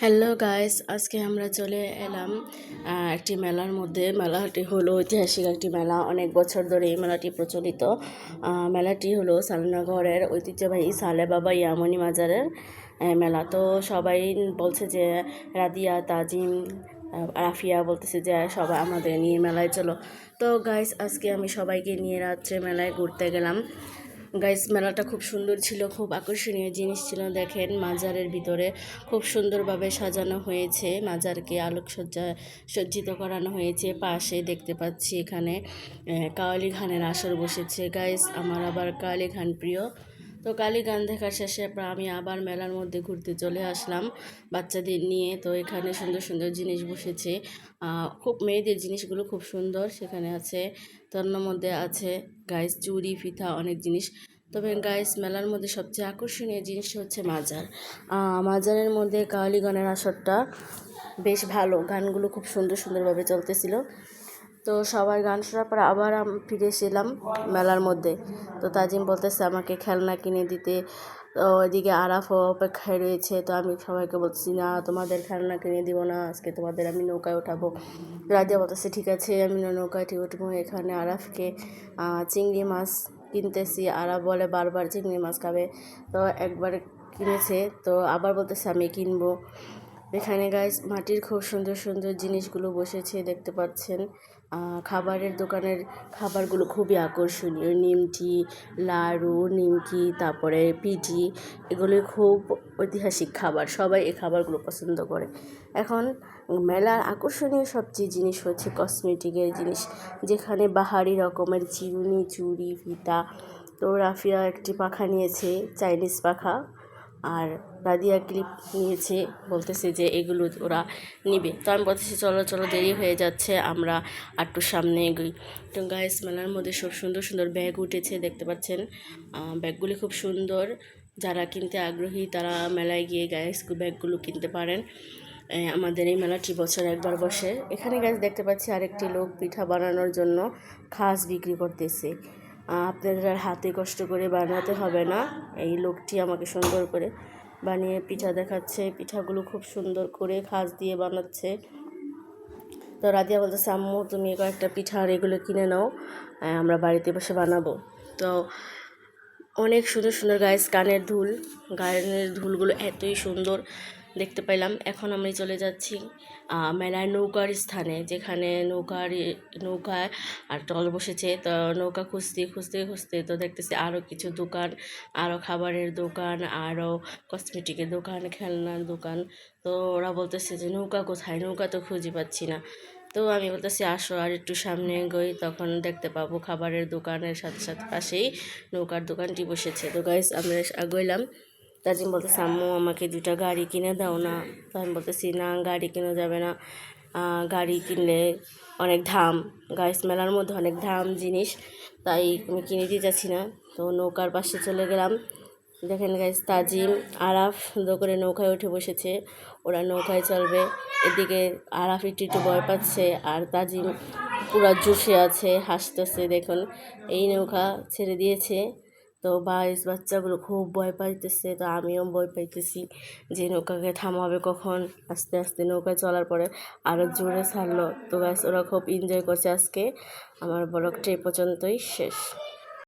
Hello guys আজকে আমরা চলে এলাম একটি মেলার মধ্যে। মেলাটি হলো ঐতিহাসিক একটি মেলা। অনেক বছর ধরে এই মেলাটি প্রচলিত। মেলাটি হলো সালনগরের ঐতিহ্যবাহী সালে বাবা ইয়ামনি মাজারের মেলা। তো সবাই বলছে যে, রাদিয়া, তাজিম রাফিয়া বলতেছে যে, সবাই আমাদের নিয়ে মেলায় চলো। তো গাইস আজকে আমি সবাইকে নিয়ে রাত্রে মেলায় ঘুরতে গেলাম। গাইস মেলাটা খুব সুন্দর ছিল, খুব আকর্ষণীয় জিনিস ছিল, দেখেন মাজারের ভিতরে খুব সুন্দরভাবে সাজানো হয়েছে, মাজারকে আলোকসজ্জা সজ্জিত করানো হয়েছে, পাশে দেখতে পাচ্ছি এখানে কাওয়ালি খানের আসর বসেছে। গাইস আমার আবার কাওয়ালি খান প্রিয়। তো কালী গান দেখার শেষে আমি আবার মেলার মধ্যে ঘুরতে চলে আসলাম বাচ্চাদের নিয়ে। তো এখানে সুন্দর সুন্দর জিনিস বসেছে। খুব মেয়েদের জিনিসগুলো খুব সুন্দর। সেখানে আছে তার মধ্যে আছে গাইস চুড়ি, ফিতা, অনেক জিনিস। তবে গাইস মেলার মধ্যে সবচেয়ে আকর্ষণীয় জিনিস হচ্ছে মাজার। মাজারের মধ্যে কাওয়ালি গানের আসরটা বেশ ভালো। গানগুলো খুব সুন্দর সুন্দরভাবে চলতেছিল। তো সবার গান শোনার পর আবার ফিরে এসেলাম মেলার মধ্যে। তো তাজিম বলতেছে, আমাকে খেলনা কিনে দিতে। ওইদিকে আরাফও অপেক্ষায় রয়েছে। তো আমি সবাইকে বলছি না, তোমাদের খেলনা কিনে দিব না, আজকে তোমাদের আমি নৌকায় উঠাবো। রাজিয়া বলতেছে, ঠিক আছে, আমি না নৌকাটি উঠবো এখানে আরাফকে। চিংড়ি মাছ কিনতেছি। আরাফ বলে, বারবার চিংড়ি মাছ খাবে। তো একবার কিনেছে। তো আবার বলতেছে, আমি কিনবো। এখানে গাইস মাটির খুব সুন্দর সুন্দর জিনিসগুলো বসেছে, দেখতে পাচ্ছেন। খাবারের দোকানের খাবারগুলো খুবই আকর্ষণীয়। নিমকি, লাড়ু, নিমকি, তারপরে পিঠি, এগুলি খুব ঐতিহাসিক খাবার। সবাই এই খাবারগুলো পছন্দ করে। এখন মেলার আকর্ষণীয় সবচেয়ে জিনিস হচ্ছে কসমেটিকের জিনিস। যেখানে বাহারি রকমের চিরুনি, চুড়ি, ফিতা, তো রাফিয়া একটি পাখা নিয়েছে চাইনিজ পাখা। আর রাদিয়া ক্লিপ নিয়েছে, বলতেছে যে এগুলো ওরা নিবে। তো আমি বলতেছি, চলো চলো, দেরি হয়ে যাচ্ছে, আমরা একটু সামনে এগোই। তো গাইস মেলার মধ্যে সব সুন্দর সুন্দর ব্যাগ উঠেছে, দেখতে পাচ্ছেন। ব্যাগগুলি খুব সুন্দর। যারা কিনতে আগ্রহী, তারা মেলায় গিয়ে গাইস ব্যাগগুলো কিনতে পারেন। আমাদের এই মেলাটি বছর একবার বসে। এখানে গাছ দেখতে পাচ্ছি আরেকটি লোক পিঠা বানানোর জন্য খাস বিক্রি করতেছে। আপনাদের আর হাতে কষ্ট করে বানাতে হবে না। এই লোকটি আমাকে সুন্দর করে বানিয়ে পিঠা দেখাচ্ছে। পিঠাগুলো খুব সুন্দর করে খাস দিয়ে বানাচ্ছে। তো রাদিয়া বলতেছে আম্মু তুমি কয়েকটা পিঠা আর এগুলো কিনে নাও আমরা বাড়িতে বসে বানাবো। তো অনেক সুন্দর সুন্দর গাইস কানের দুল গানের দুলগুলো এতই সুন্দর। দেখতে পাইলাম এখন আমি চলে যাচ্ছি মেলার নৌকার স্থানে, যেখানে নৌকার নৌকায় আর টল বসেছে। তো নৌকা খুঁজতে খুঁজতে খুঁজতে তো দেখতেছি আরও কিছু দোকান আরও খাবারের দোকান আরও কসমেটিকের দোকান, খেলনার দোকান। তো ওরা বলতেছে যে, নৌকা কোথায়? নৌকা তো খুঁজে পাচ্ছি না। তো আমি বলতেছি, আসো আর একটু সামনে এগোই, তখন দেখতে পাবো খাবারের দোকানের সাথে সাথে পাশেই নৌকার দোকানটি বসেছে। তো গাইস আমরা এগোইলাম তাজিম বলতেছে, আম্মু, আমাকে দুটা গাড়ি কিনে দাও না। তো আমি বলতেছি, না, গাড়ি কিনে যাবে না। গাড়ি কিনলে অনেক দাম গাইস, মেলার মধ্যে অনেক দাম জিনিস। তাই আমি কিনে দিতে যাচ্ছি না। তো নৌকার পাশে চলে গেলাম। দেখেন গাইস, তাজিম, আরাফ সুন্দর করে নৌকায় উঠে বসেছে। ওরা নৌকায় চলবে। এদিকে আরাফ একটু একটু ভয় পাচ্ছে আর তাজিম পুরা জুসে আছে, হাসতেছে। দেখুন, এই নৌকা ছেড়ে দিয়েছে। তো বাইশ বাচ্চাগুলো খুব ভয় পাইতেছে, তো আমিও ভয় পাইতেছি যে নৌকাকে থামাবে কখন। আস্তে আস্তে নৌকায় চলার পরে আরও জোরে ছাড়লো। তো গাছ ওরা খুব এনজয় করছে আজকে। আমার ব্লগটা এ পর্যন্তই শেষ।